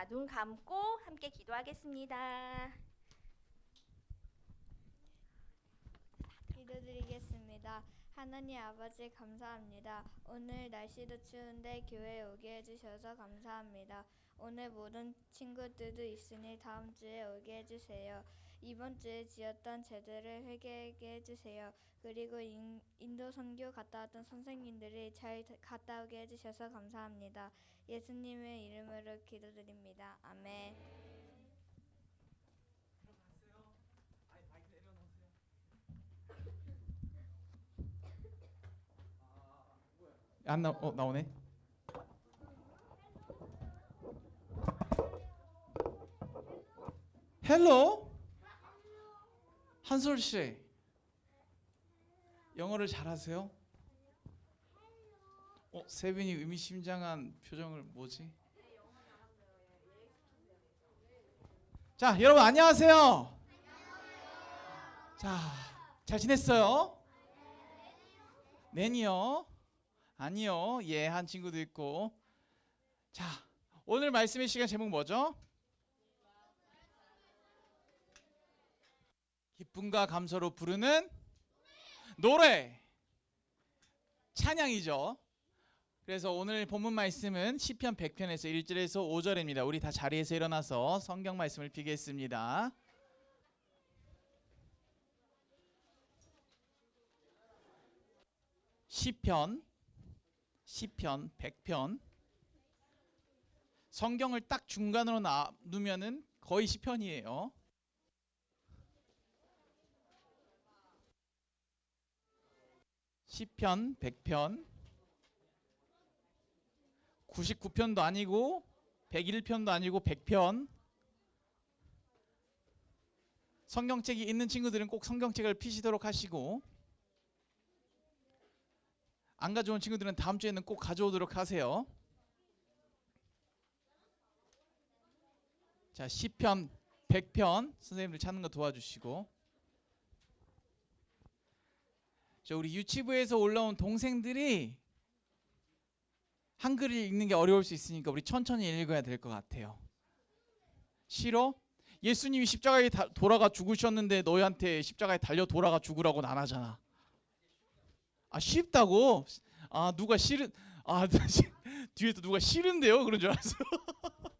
자, 눈 감고 함께 기도하겠습니다. 기도드리겠습니다. 하나님 아버지 감사합니다. 오늘 날씨도 추운데 교회에 오게 해주셔서 감사합니다. 오늘 모든 친구들도 있으니 다음 주에 오게 해주세요. 이번 주에 지었던 죄들을 회개하게 해주세요. 그리고 인, 인도 선교 갔다 왔던 선생님들이 잘 갔다 오게 해주셔서 감사합니다. 예수님의 이름으로 기도드립니다. 아멘. 안 나, 어 나오네. 헬로 한솔 씨 영어를 잘하세요? 어 세빈이 의미심장한 표정을 뭐지? 자 여러분 안녕하세요. 자 잘 지냈어요? 내니요? 아니요. 예, 한 친구도 있고. 자, 오늘 말씀의 시간 제목 뭐죠? 기쁨과 감사로 부르는 노래. 찬양이죠. 그래서 오늘 본문 말씀은 시편 100편에서 1절에서 5절입니다. 우리 다 자리에서 일어나서 성경 말씀을 비겠습니다. 시편 시편 100편 성경을 딱 중간으로 놔두면은 거의 시편이에요. 시편 100편 99편도 아니고 101편도 아니고 100편 성경책이 있는 친구들은 꼭 성경책을 피시도록 하시고 안 가져온 친구들은 다음 주에는 꼭 가져오도록 하세요. 자, 시편 100편 선생님들 찾는 거 도와주시고. 저 우리 유치부에서 올라온 동생들이 한글을 읽는 게 어려울 수 있으니까 우리 천천히 읽어야 될 것 같아요. 싫어? 예수님이 십자가에 다- 돌아가 죽으셨는데 너희한테 십자가에 달려 돌아가 죽으라고는 안 하잖아. 아 쉽다고? 아 누가 싫은 아 뒤에 또 누가 싫은데요? 그런 줄 알았어.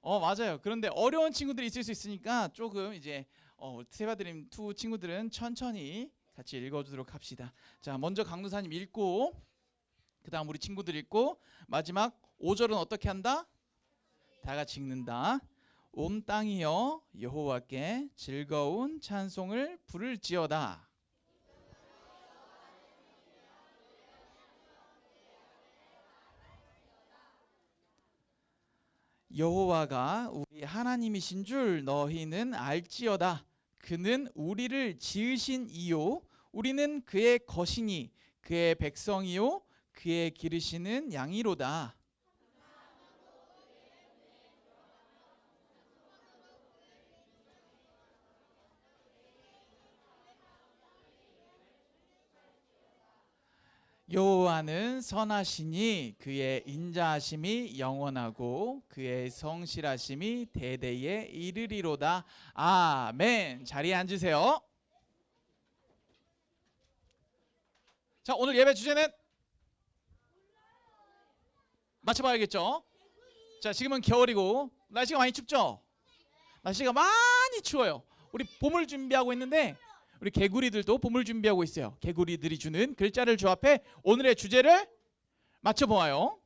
어 맞아요. 그런데 어려운 친구들이 있을 수 있으니까 조금 이제 어, 세바드림 투 친구들은 천천히 같이 읽어주도록 합시다. 자 먼저 강도사님 읽고 그 다음 우리 친구들 읽고 마지막 5절은 어떻게 한다? 다 같이 읽는다. 온 땅이여 여호와께 즐거운 찬송을 부를지어다. 여호와가 우리 하나님이신 줄 너희는 알지어다. 그는 우리를 지으신 이요 우리는 그의 것이니 그의 백성이요 그의 기르시는 양이로다. 여호와는 선하시니 그의 인자하심이 영원하고 그의 성실하심이 대대에 이르리로다. 아멘. 자리에 앉으세요. 자, 오늘 예배 주제는 맞춰 봐야겠죠? 자, 지금은 겨울이고 날씨가 많이 춥죠? 날씨가 많이 추워요. 우리 봄을 준비하고 있는데 우리 개구리들도 봄을 준비하고 있어요. 개구리들이 주는 글자를 조합해 오늘의 주제를 맞춰 보아요.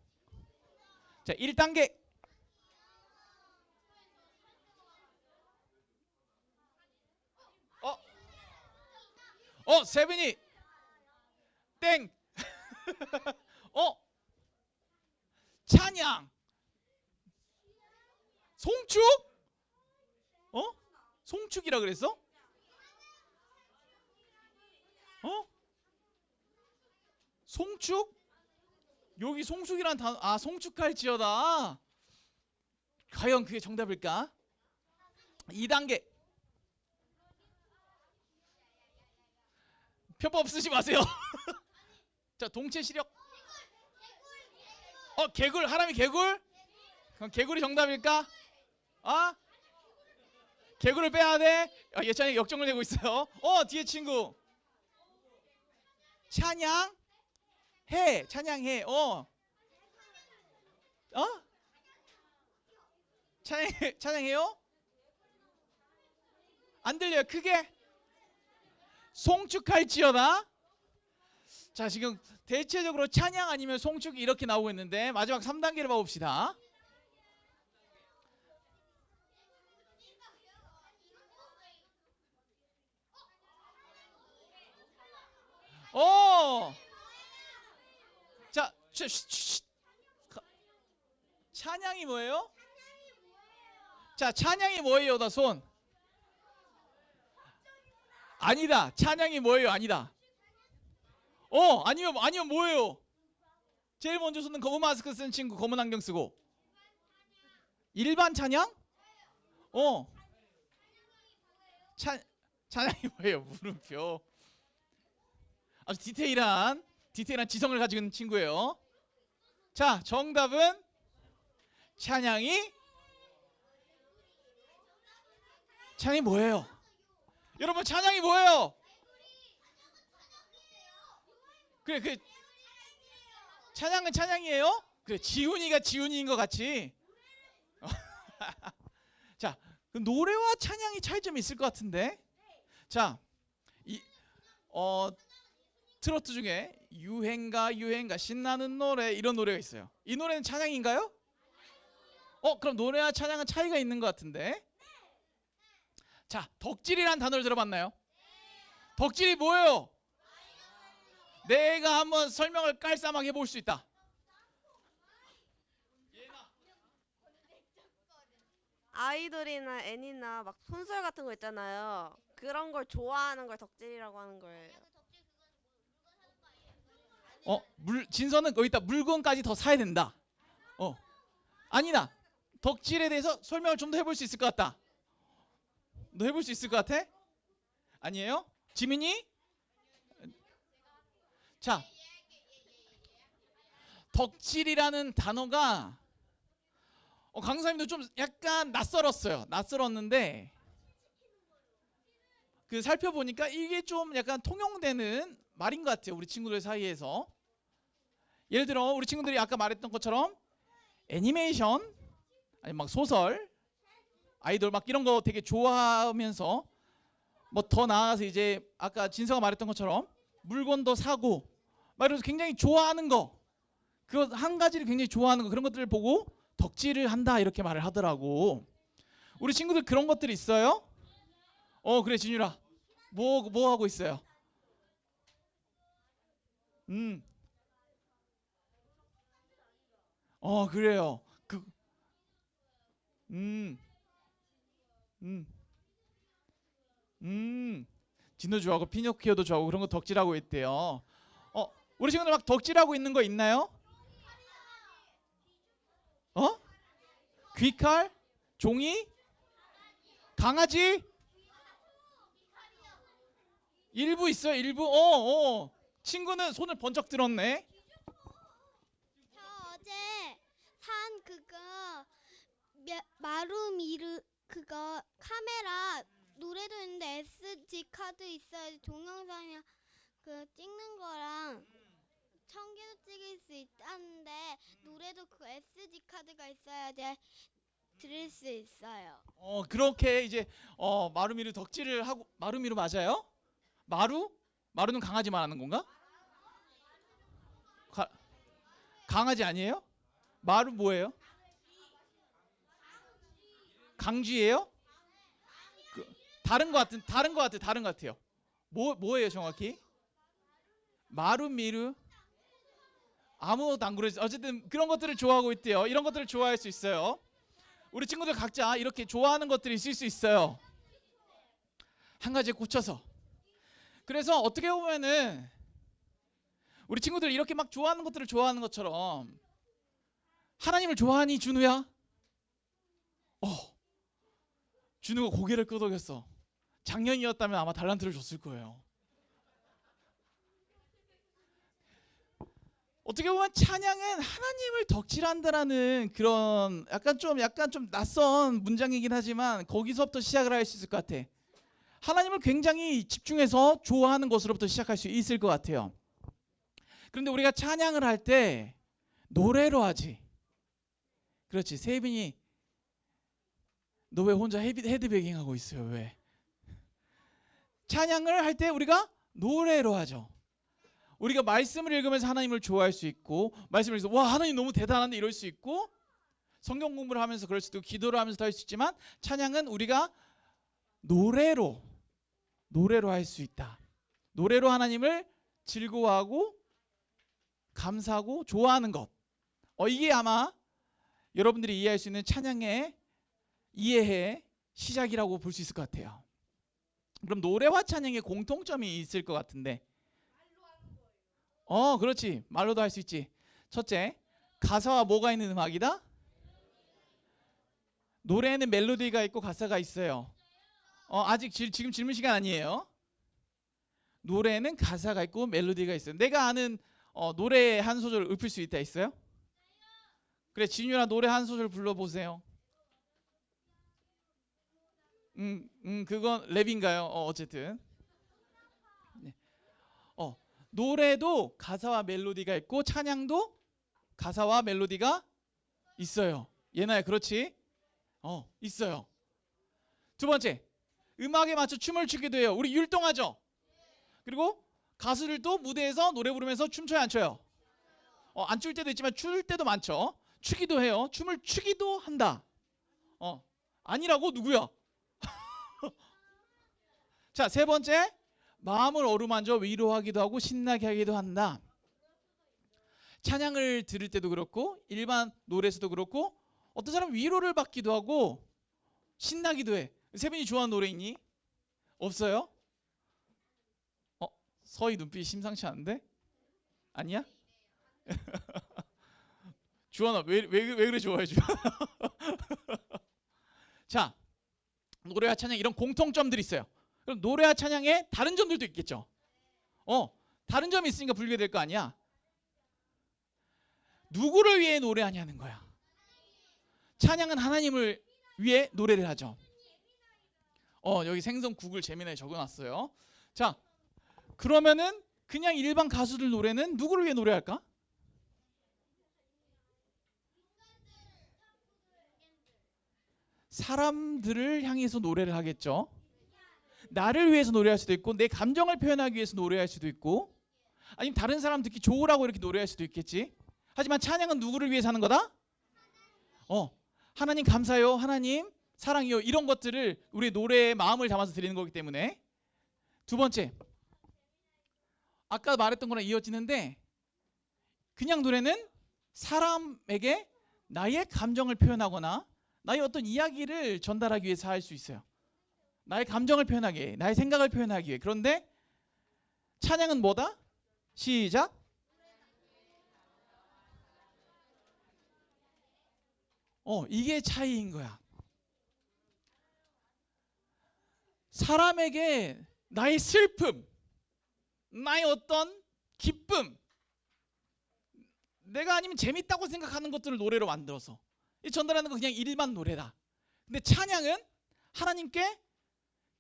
자, 1단계 어? 어, 세빈이 땡. 어? 찬양. 송축? 어? 송축이라 그랬어? 어? 송축? 여기 송축이란 단어 아 송축할지어다. 과연 그게 정답일까? 2단계 편법 쓰지 마세요. 자 동체 시력 어 개굴 하람이 개굴 그럼 개구리 정답일까? 아? 개구를 빼야 돼? 아, 예찬이 역정을 내고 있어요. 어 뒤에 친구. 찬양 해 찬양해 어. 어? 찬양 찬양해요? 안 들려요 크게? 송축할지어다. 자 지금 대체적으로 찬양 아니면 송축이 이렇게 나오고 있는데 마지막 3단계를 봐 봅시다. 어. 자, 쉬, 쉬, 쉬. 가- 찬양이 뭐예요? 자, 찬양이 뭐예요? 나 손. 아니다. 찬양이 뭐예요? 아니다. 어, 아니면 아니면 뭐예요? 제일 먼저 손은 검은 마스크 쓴 친구, 검은 안경 쓰고. 일반 찬양? 어. 찬 찬양이 뭐예요? 물음표. 아주 디테일한 디테일한 지성을 가지고 있는 친구예요. 자, 정답은 찬양이 찬양이 뭐예요? 여러분 찬양이 뭐예요? 그래 그 찬양은 찬양이에요? 그래 지훈이가 지훈이인 것 같이. 자, 그 노래와 찬양이 차이점이 있을 것 같은데. 자, 이 어 트로트 중에 유행가 유행가 신나는 노래 이런 노래가 있어요. 이 노래는 찬양인가요? 어 그럼 노래와 찬양은 차이가 있는 것 같은데. 자 덕질이란 단어를 들어봤나요? 덕질이 뭐예요? 내가 한번 설명을 깔쌈하게 해볼 수 있다. 아이돌이나 애니나 막 손설 같은 거 있잖아요. 그런 걸 좋아하는 걸 덕질이라고 하는 거예요. 어, 물 진서는 거기 다 물건까지 더 사야 된다. 어, 아니다. 덕질에 대해서 설명을 좀 더 해볼 수 있을 것 같다. 너 해볼 수 있을 것 같아? 아니에요? 지민이? 자, 덕질이라는 단어가 어, 강사님도 좀 약간 낯설었어요. 낯설었는데 그 살펴보니까 이게 좀 약간 통용되는 말인 것 같아요. 우리 친구들 사이에서. 예를 들어 우리 친구들이 아까 말했던 것처럼 애니메이션 아니 막 소설 아이돌 막 이런 거 되게 좋아하면서 뭐 더 나아가서 이제 아까 진서가 말했던 것처럼 물건도 사고 막 이러면서 굉장히 좋아하는 거 그거 한 가지를 굉장히 좋아하는 거 그런 것들을 보고 덕질을 한다 이렇게 말을 하더라고 우리 친구들 그런 것들이 있어요? 어 그래 진유라 뭐뭐 하고 있어요? 음. 어 그래요. 그 음. 음. 음. 진도 좋아하고 피노키오도 좋아하고 그런 거 덕질하고 있대요. 어, 우리 친구들 막 덕질하고 있는 거 있나요? 어? 귀칼? 종이? 강아지? 일부 있어요. 일부. 어, 어. 친구는 손을 번쩍 들었네. 저 어제 마루미르 그거 카메라 노래도 있는데 SD 카드 있어야지 동영상이랑 그 찍는 거랑 천 개도 찍을 수 있다는데 노래도 그 SD 카드가 있어야지 들을 수 있어요. 어 그렇게 이제 어 마루미루 덕질을 하고 마루미루 맞아요? 마루? 마루는 강아지 말하는 건가? 가, 강아지 아니에요? 마루 뭐예요? 강쥐예요? 그, 다른 것 같은 다른 것 같아 다른 것 같아요. 뭐 뭐예요 정확히? 마루미루 아무것도 안 그러지. 어쨌든 그런 것들을 좋아하고 있대요. 이런 것들을 좋아할 수 있어요. 우리 친구들 각자 이렇게 좋아하는 것들이 있을 수 있어요. 한 가지에 꽂혀서. 그래서 어떻게 보면은 우리 친구들 이렇게 막 좋아하는 것들을 좋아하는 것처럼 하나님을 좋아하니 준우야? 어. 준우가 고개를 끄덕였어. 작년이었다면 아마 달란트를 줬을 거예요. 어떻게 보면 찬양은 하나님을 덕질한다라는 그런 약간 좀 약간 좀 낯선 문장이긴 하지만 거기서부터 시작을 할 수 있을 것 같아. 하나님을 굉장히 집중해서 좋아하는 것으로부터 시작할 수 있을 것 같아요. 그런데 우리가 찬양을 할 때 노래로 하지. 그렇지. 세빈이 너 왜 혼자 헤드베깅 하고 있어요? 왜? 찬양을 할 때 우리가 노래로 하죠. 우리가 말씀을 읽으면서 하나님을 좋아할 수 있고 말씀을 읽어서 와 하나님 너무 대단한데 이럴 수 있고 성경 공부를 하면서 그럴 수도 있고 기도를 하면서도 할수 있지만 찬양은 우리가 노래로 노래로 할 수 있다. 노래로 하나님을 즐거워하고 감사하고 좋아하는 것. 어 이게 아마 여러분들이 이해할 수 있는 찬양의 이해의 시작이라고 볼 수 있을 것 같아요. 그럼 노래와 찬양의 공통점이 있을 것 같은데. 어, 그렇지. 말로도 할 수 있지. 첫째, 가사와 뭐가 있는 음악이다? 노래에는 멜로디가 있고 가사가 있어요. 어, 아직 지, 지금 질문 시간 아니에요. 노래에는 가사가 있고 멜로디가 있어요. 내가 아는 어, 노래 한 소절 읊을 수 있다 있어요? 그래, 진유나 노래 한 소절 불러보세요. 음, 음, 그건 랩인가요? 어, 어쨌든. 네. 어, 노래도 가사와 멜로디가 있고 찬양도 가사와 멜로디가 있어요. 예나야, 그렇지? 어, 있어요. 두 번째, 음악에 맞춰 춤을 추기도 해요. 우리 율동하죠? 그리고 가수들도 무대에서 노래 부르면서 춤춰요, 안 춰요? 어, 안 출 때도 있지만 출 때도 많죠. 추기도 해요. 춤을 추기도 한다. 어, 아니라고 누구야? 자, 세 번째. 마음을 어루만져 위로하기도 하고 신나게 하기도 한다. 찬양을 들을 때도 그렇고 일반 노래에서도 그렇고 어떤 사람 은 위로를 받기도 하고 신나기도 해. 세빈이 좋아하는 노래 있니? 없어요? 어, 서희 눈빛이 심상치 않은데? 아니야? 주원아 왜왜 왜, 왜 그래 좋아해 주원? 자 노래와 찬양 이런 공통점들이 있어요. 그럼 노래와 찬양에 다른 점들도 있겠죠. 어, 다른 점이 있으니까 불게 될거 아니야. 누구를 위해 노래하냐는 거야. 찬양은 하나님을 위해 노래를 하죠. 어, 여기 생선 구글 재미나게 적어놨어요. 자, 그러면은 그냥 일반 가수들 노래는 누구를 위해 노래할까? 사람들을 향해서 노래를 하겠죠. 나를 위해서 노래할 수도 있고 내 감정을 표현하기 위해서 노래할 수도 있고 아니면 다른 사람 듣기 좋으라고 이렇게 노래할 수도 있겠지. 하지만 찬양은 누구를 위해서 하는 거다? 어. 하나님 감사요. 하나님 사랑이요. 이런 것들을 우리 노래에 마음을 담아서 드리는 거기 때문에 두 번째. 아까 말했던 거랑 이어지는데 그냥 노래는 사람에게 나의 감정을 표현하거나 나의 어떤 이야기를 전달하기 위해서 할 수 있어요. 나의 감정을 표현하기 위해, 나의 생각을 표현하기 위해. 그런데 찬양은 뭐다? 시작. 어, 이게 차이인 거야. 사람에게 나의 슬픔, 나의 어떤 기쁨, 내가 아니면 재밌다고 생각하는 것들을 노래로 만들어서 이 전달하는 건 그냥 일반 노래다. 근데 찬양은 하나님께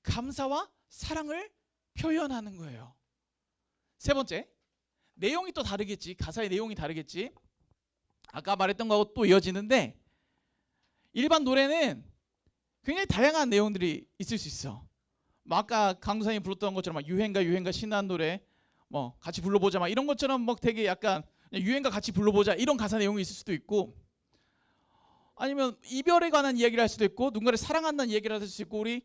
감사와 사랑을 표현하는 거예요. 세 번째, 내용이 또 다르겠지. 가사의 내용이 다르겠지. 아까 말했던 거하고 또 이어지는데 일반 노래는 굉장히 다양한 내용들이 있을 수 있어. 뭐 아까 강도사님 불렀던 것처럼 막 유행가 유행가 신나는 노래 뭐 같이 불러보자 막 이런 것처럼 뭐 되게 약간 유행가 같이 불러보자 이런 가사 내용이 있을 수도 있고 아니면 이별에 관한 이야기를 할 수도 있고 누군가를 사랑한다는 이야기를 할 수도 있고 우리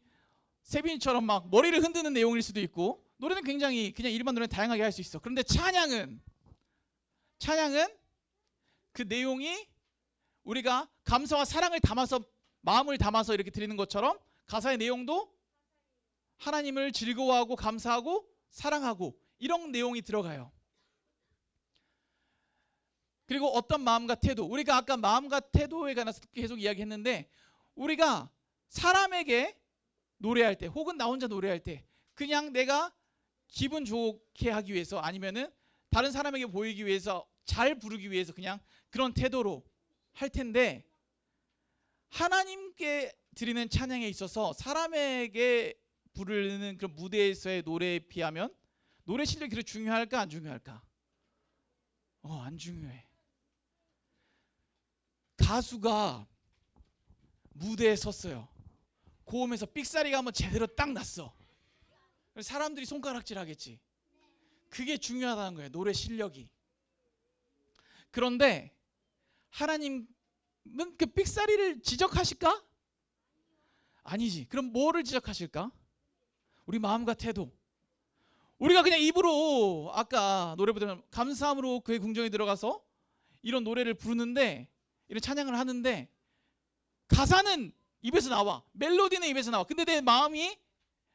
세빈이처럼 막 머리를 흔드는 내용일 수도 있고 노래는 굉장히 그냥 일반 노래는 다양하게 할 수 있어. 그런데 찬양은 찬양은 그 내용이 우리가 감사와 사랑을 담아서 마음을 담아서 이렇게 드리는 것처럼 가사의 내용도 하나님을 즐거워하고 감사하고 사랑하고 이런 내용이 들어가요. 그리고 어떤 마음과 태도 우리가 아까 마음과 태도에 관해서 계속 이야기했는데 우리가 사람에게 노래할 때 혹은 나 혼자 노래할 때 그냥 내가 기분 좋게 하기 위해서 아니면은 다른 사람에게 보이기 위해서 잘 부르기 위해서 그냥 그런 태도로 할 텐데 하나님께 드리는 찬양에 있어서 사람에게 부르는 그런 무대에서의 노래에 비하면 노래 실력이 그렇게 중요할까 안 중요할까? 어, 안 중요해. 가수가 무대에 섰어요. 고음에서 삑사리가 한번 제대로 딱 났어. 사람들이 손가락질 하겠지. 그게 중요하다는 거예요. 노래 실력이. 그런데 하나님은 그 삑사리를 지적하실까? 아니지. 그럼 뭐를 지적하실까? 우리 마음과 태도. 우리가 그냥 입으로 아까 노래 부르면 감사함으로 그의 궁정에 들어가서 이런 노래를 부르는데 이런 찬양을 하는데 가사는 입에서 나와. 멜로디는 입에서 나와. 근데 내 마음이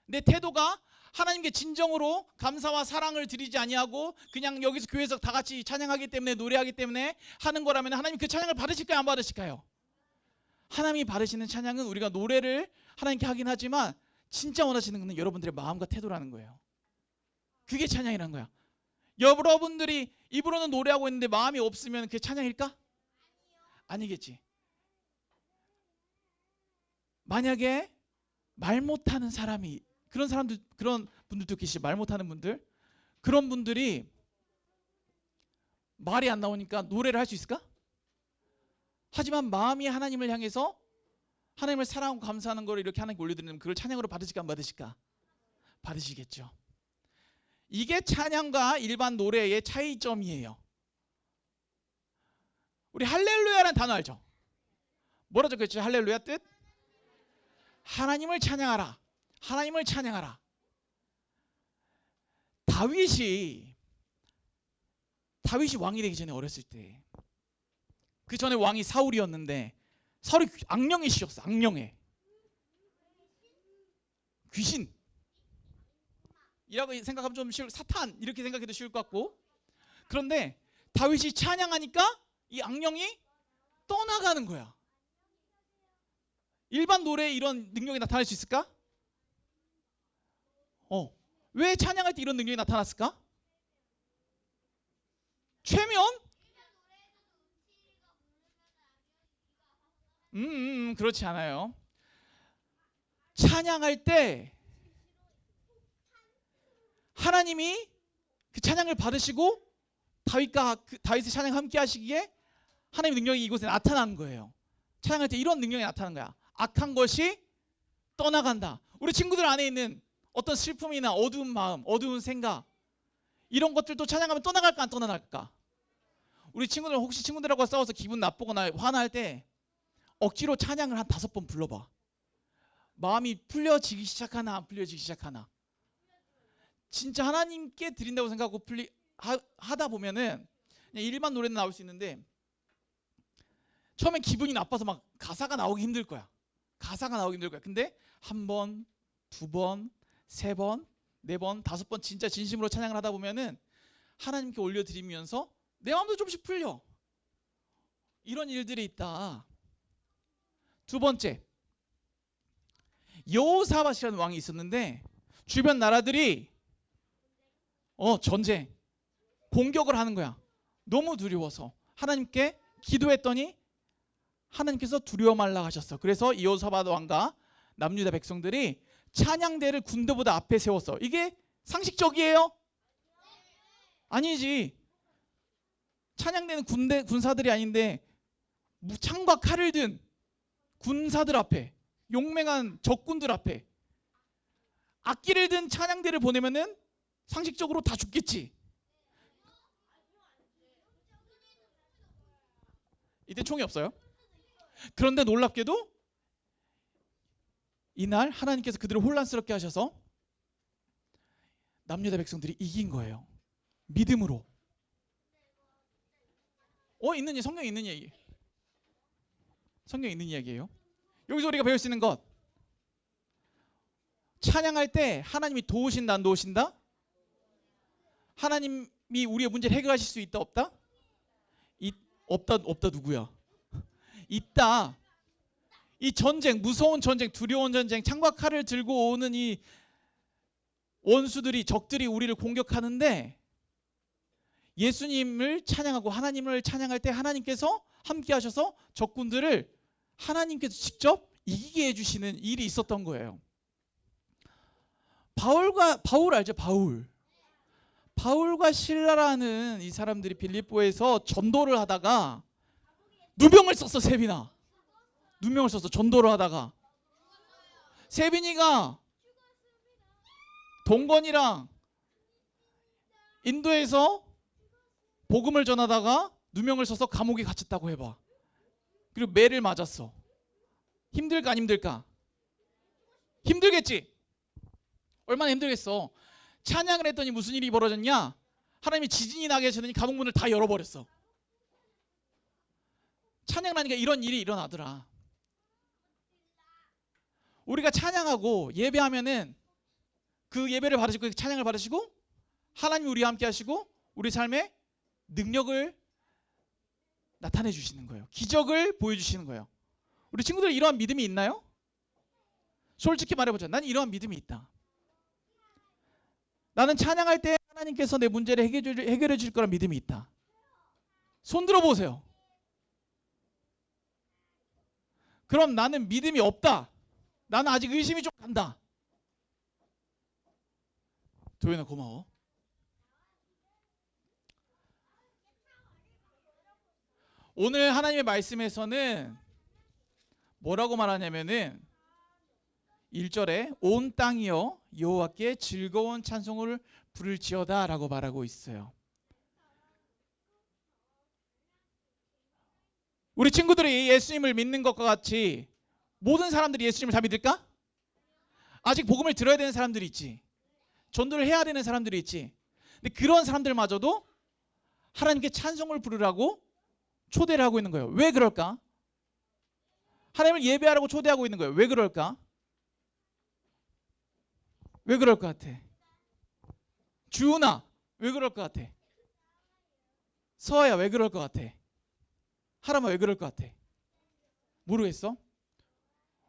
내 태도가 하나님께 진정으로 감사와 사랑을 드리지 아니하고 그냥 여기서 교회에서 다 같이 찬양하기 때문에 노래하기 때문에 하는 거라면 하나님 그 찬양을 받으실까요 안 받으실까요? 하나님이 받으시는 찬양은 우리가 노래를 하나님께 하긴 하지만 진짜 원하시는 것은 여러분들의 마음과 태도라는 거예요. 그게 찬양이라는 거야. 여러분들이 입으로는 노래하고 있는데 마음이 없으면 그게 찬양일까? 아니겠지. 만약에 말 못하는 사람이 그런 사람들 그런 분들도 계시 말 못하는 분들 그런 분들이 말이 안 나오니까 노래를 할 수 있을까? 하지만 마음이 하나님을 향해서 하나님을 사랑하고 감사하는 걸 이렇게 하나님께 올려드리면 그걸 찬양으로 받으실까 안 받으실까? 받으시겠죠. 이게 찬양과 일반 노래의 차이점이에요. 우리 할렐루야라는 단어 알죠? 뭐라 적혀있죠? 할렐루야 뜻? 하나님을 찬양하라. 하나님을 찬양하라. 다윗이 다윗이 왕이 되기 전에 어렸을 때 그 전에 왕이 사울이었는데 사울이 귀- 악령의 씨였어. 악령의 귀신. 이라고 생각하면 좀 쉬울 사탄 이렇게 생각해도 쉬울 것 같고 그런데 다윗이 찬양하니까 이 악령이 떠나가는 거야. 일반 노래에 이런 능력이 나타날 수 있을까? 어. 왜 찬양할 때 이런 능력이 나타났을까? 최면? 음, 음, 음, 그렇지 않아요. 찬양할 때 하나님이 그 찬양을 받으시고 다윗과 그 다윗의 찬양 함께 하시기에 하나님의 능력이 이곳에 나타난 거예요. 찬양할 때 이런 능력이 나타난 거야. 악한 것이 떠나간다. 우리 친구들 안에 있는 어떤 슬픔이나 어두운 마음, 어두운 생각 이런 것들도 찬양하면 떠나갈까 안 떠나갈까? 우리 친구들 혹시 친구들하고 싸워서 기분 나쁘거나 화날 때 억지로 찬양을 한 다섯 번 불러봐. 마음이 풀려지기 시작하나 안 풀려지기 시작하나. 진짜 하나님께 드린다고 생각하고 풀리 하, 하다 보면은 그냥 일반 노래는 나올 수 있는데 처음엔 기분이 나빠서 막 가사가 나오기 힘들 거야. 가사가 나오기 힘들 거야. 근데 한 번, 두 번, 세 번, 네 번, 다섯 번 진짜 진심으로 찬양을 하다 보면은 하나님께 올려드리면서 내 마음도 조금씩 풀려. 이런 일들이 있다. 두 번째, 여호사밧이라는 왕이 있었는데 주변 나라들이 어 전쟁 공격을 하는 거야. 너무 두려워서 하나님께 기도했더니 하나님께서 두려워 말라 하셨어. 그래서 여호사밧 왕과 남유다 백성들이 찬양대를 군대보다 앞에 세웠어. 이게 상식적이에요? 아니지. 찬양대는 군대 군사들이 아닌데 무창과 칼을 든 군사들 앞에 용맹한 적군들 앞에 악기를 든 찬양대를 보내면은 상식적으로 다 죽겠지. 이때 총이 없어요. 그런데 놀랍게도 이날 하나님께서 그들을 혼란스럽게 하셔서 남유다 백성들이 이긴 거예요. 믿음으로. 어 있는 이 성경에 있는 얘기. 성경에 있는 이야기예요. 여기서 우리가 배울 수 있는 것. 찬양할 때 하나님이 도우신다 안 도우신다? 하나님이 우리의 문제를 해결하실 수 있다 없다? 이, 없다 없다 누구야? 있다. 이 전쟁 무서운 전쟁 두려운 전쟁 창과 칼을 들고 오는 이 원수들이 적들이 우리를 공격하는데 예수님을 찬양하고 하나님을 찬양할 때 하나님께서 함께 하셔서 적군들을 하나님께서 직접 이기게 해 주시는 일이 있었던 거예요. 바울과 바울 알죠? 바울. 바울과 신라라는 이 사람들이 빌립보에서 전도를 하다가 누명을 썼어 세빈아. 누명을 썼어 전도를 하다가 세빈이가 동건이랑 인도에서 복음을 전하다가 누명을 써서 감옥에 갇혔다고 해봐. 그리고 매를 맞았어. 힘들까 안 힘들까? 힘들겠지. 얼마나 힘들겠어. 찬양을 했더니 무슨 일이 벌어졌냐? 하나님이 지진이 나게 하시더니 감옥 문을 다 열어버렸어. 찬양을 하니까 이런 일이 일어나더라. 우리가 찬양하고 예배하면은 그 예배를 받으시고 그 찬양을 받으시고 하나님이 우리와 함께 하시고 우리 삶에 능력을 나타내 주시는 거예요. 기적을 보여 주시는 거예요. 우리 친구들 이러한 믿음이 있나요? 솔직히 말해 보자. 난 이러한 믿음이 있다. 나는 찬양할 때 하나님께서 내 문제를 해결해, 주실 거란 믿음이 있다. 손 들어 보세요. 그럼 나는 믿음이 없다. 나는 아직 의심이 좀 간다. 도현아 고마워. 오늘 하나님의 말씀에서는 뭐라고 말하냐면은 1절에 온 땅이여 여호와께 즐거운 찬송을 부를지어다라고 말하고 있어요. 우리 친구들이 예수님을 믿는 것과 같이 모든 사람들이 예수님을 다 믿을까? 아직 복음을 들어야 되는 사람들이 있지. 전도를 해야 되는 사람들이 있지. 근데 그런 사람들마저도 하나님께 찬송을 부르라고 초대를 하고 있는 거예요. 왜 그럴까? 하나님을 예배하라고 초대하고 있는 거예요. 왜 그럴까? 왜 그럴 것 같아? 주은아, 왜 그럴 것 같아? 서아야, 왜 그럴 것 같아? 하람아, 왜 그럴 것 같아? 모르겠어?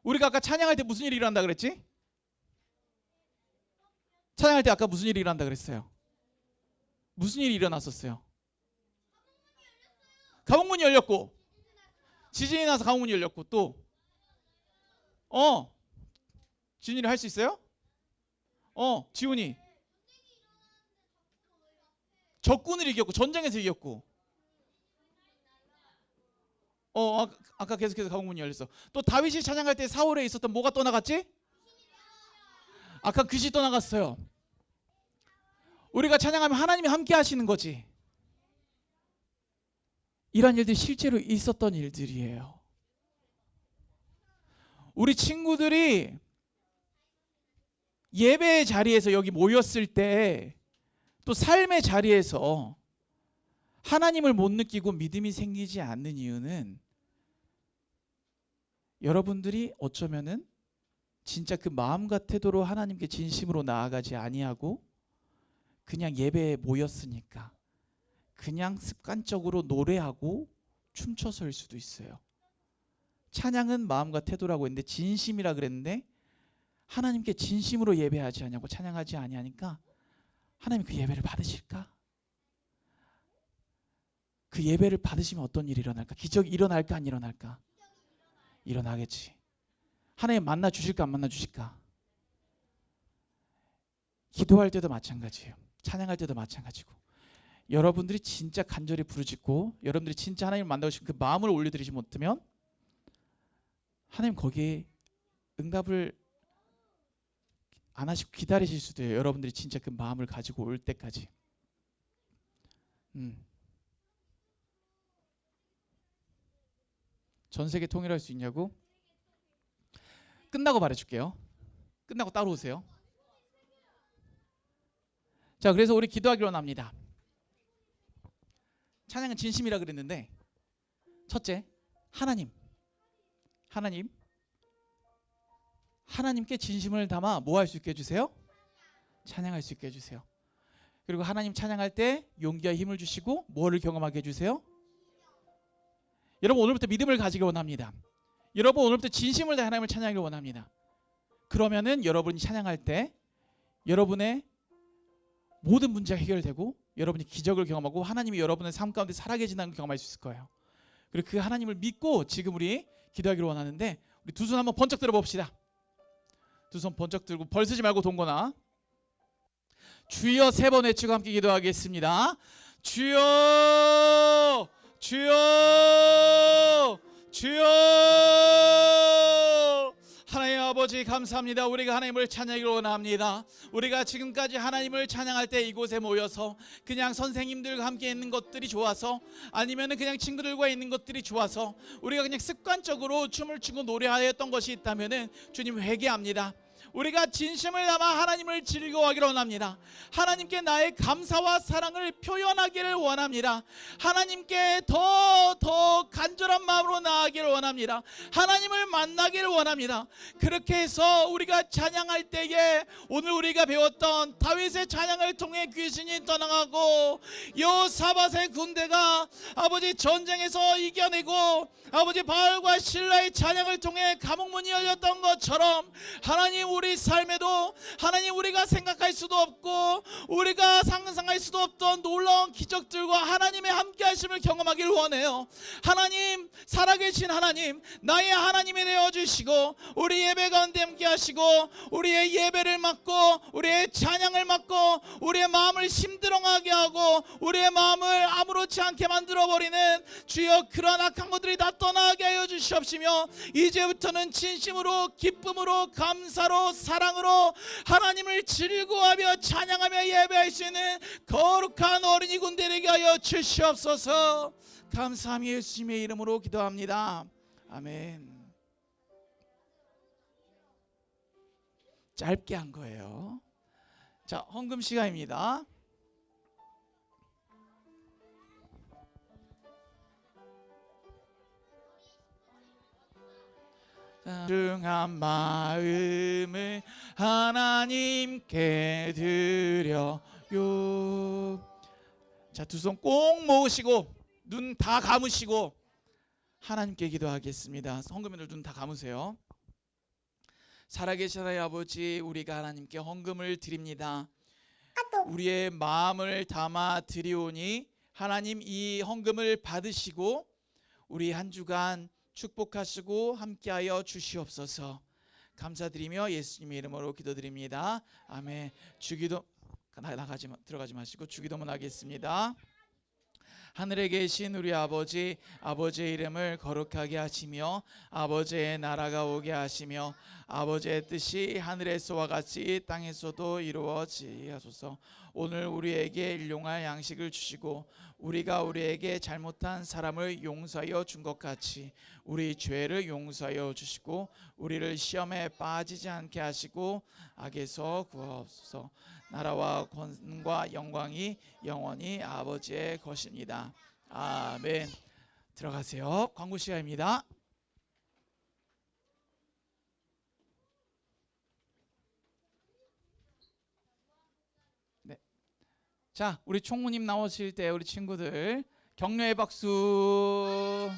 우리가 아까 찬양할 때 무슨 일이 일어난다 그랬지? 찬양할 때 아까 무슨 일이 일어난다 그랬어요? 무슨 일이 일어났었어요? 감옥문이 열렸고 지진이 나서 감옥문이 열렸고 또 어, 지훈이 할수 있어요? 어, 지훈이 적군을 이겼고 전쟁에서 이겼고 어, 아, 아까 계속해서 감옥문이 열렸어. 또 다윗이 찬양할 때 사울에 있었던 뭐가 떠나갔지? 아까 귀신이 떠나갔어요. 우리가 찬양하면 하나님이 함께 하시는 거지. 이런 일들이 실제로 있었던 일들이에요. 우리 친구들이 예배의 자리에서 여기 모였을 때 또 삶의 자리에서 하나님을 못 느끼고 믿음이 생기지 않는 이유는 여러분들이 어쩌면은 진짜 그 마음과 태도로 하나님께 진심으로 나아가지 아니하고 그냥 예배에 모였으니까 그냥 습관적으로 노래하고 춤춰서일 수도 있어요. 찬양은 마음과 태도라고 했는데 진심이라 그랬는데 하나님께 진심으로 예배하지 않냐고 찬양하지 아니하니까 하나님 그 예배를 받으실까? 그 예배를 받으시면 어떤 일이 일어날까? 기적이 일어날까 안 일어날까? 일어나겠지. 하나님 만나 주실까 안 만나 주실까? 기도할 때도 마찬가지예요. 찬양할 때도 마찬가지고. 여러분들이 진짜 간절히 부르짖고 여러분들이 진짜 하나님을 만나고 싶은 그 마음을 올려드리지 못하면 하나님 거기에 응답을 안 하시고 기다리실 수도 해요. 여러분들이 진짜 그 마음을 가지고 올 때까지. 음. 전 세계 통일할 수 있냐고? 끝나고 말해줄게요. 끝나고 따로 오세요. 자, 그래서 우리 기도하기로 합니다. 찬양은 진심이라 그랬는데 첫째 하나님 하나님 하나님께 진심을 담아 뭐 할 수 있게 해 주세요? 찬양할 수 있게 해 주세요. 그리고 하나님 찬양할 때 용기와 힘을 주시고 뭐를 경험하게 해 주세요? 여러분 오늘부터 믿음을 가지기 원합니다. 여러분 오늘부터 진심을 다해 하나님을 찬양하기 원합니다. 그러면은 여러분이 찬양할 때 여러분의 모든 문제가 해결되고 여러분이 기적을 경험하고 하나님이 여러분의 삶 가운데 살아계신다는 걸 경험할 수 있을 거예요. 그리고 그 하나님을 믿고 지금 우리 기도하기를 원하는데 우리 두 손 한번 번쩍 들어 봅시다. 두 손 번쩍 들고 벌 쓰지 말고 동거나 주여 세 번 외치고 함께 기도하겠습니다. 주여 주여 주여 하나님 아버지 감사합니다. 우리가 하나님을 찬양하기를 원합니다. 우리가 지금까지 하나님을 찬양할 때 이곳에 모여서 그냥 선생님들과 함께 있는 것들이 좋아서 아니면은 그냥 친구들과 있는 것들이 좋아서 우리가 그냥 습관적으로 춤을 추고 노래하였던 것이 있다면은 주님 회개합니다. 우리가 진심을 담아 하나님을 즐거워하기를 원합니다. 하나님께 나의 감사와 사랑을 표현하기를 원합니다. 하나님께 더 더 간절한 마음으로 나아가기를 원합니다. 하나님을 만나기를 원합니다. 그렇게 해서 우리가 찬양할 때에 오늘 우리가 배웠던 다윗의 찬양을 통해 귀신이 떠나가고 여사밧의 군대가 아버지 전쟁에서 이겨내고 아버지 바알과 신라의 찬양을 통해 감옥문이 열렸던 것처럼 하나님 우리 삶에도 하나님 우리가 생각할 수도 없고 우리가 상상할 수도 없던 놀라운 기적들과 하나님의 함께 하심을 경험하길 원해요. 하나님 살아계신 하나님 나의 하나님이 되어 주시고 우리 예배 가운데 함께 하시고 우리의 예배를 맡고 우리의 찬양을 맡고 우리의 마음을 힘들어하게 하고 우리의 마음을 아무렇지 않게 만들어 버리는 주여 그런 악한 것들이 다 떠나게 하여 주시옵시며 이제부터는 진심으로 기쁨으로 감사로 사랑으로 하나님을 즐거워하며 찬양하며 예배할 수 있는 거룩한 어린이 군대 되게 하여 주시옵소서. 감사함이 예수님의 이름으로 기도합니다. 아멘. 짧게 한 거예요. 자 헌금 시간입니다 중한 마음을 하나님께 드려요. 자, 두 손 꼭 모으시고 눈 다 감으시고 하나님께 기도하겠습니다. 헌금인들 눈다 감으세요. 살아계신 하나님 아버지, 우리가 하나님께 헌금을 드립니다. 우리의 마음을 담아 드리오니 하나님 이 헌금을 받으시고 우리 한 주간 축복하시고 함께하여 주시옵소서. 감사드리며 예수님의 이름으로 기도드립니다. 아멘. 주기도 나- 나가지 마- 들어가지 마시고 주기도문 하겠습니다. 하늘에 계신 우리 아버지 아버지의 이름을 거룩하게 하시며 아버지의 나라가 오게 하시며 아버지의 뜻이 하늘에서와 같이 땅에서도 이루어지게 하소서. 오늘 우리에게 일용할 양식을 주시고 우리가 우리에게 잘못한 사람을 용서하여 준 것 같이 우리 죄를 용서하여 주시고 우리를 시험에 빠지지 않게 하시고 악에서 구하옵소서. 나라와 권과 영광이 영원히 아버지의 것입니다. 아멘. 들어가세요. 광고 시간입니다. 자, 우리 총무님 나오실 때 우리 친구들 격려의 박수.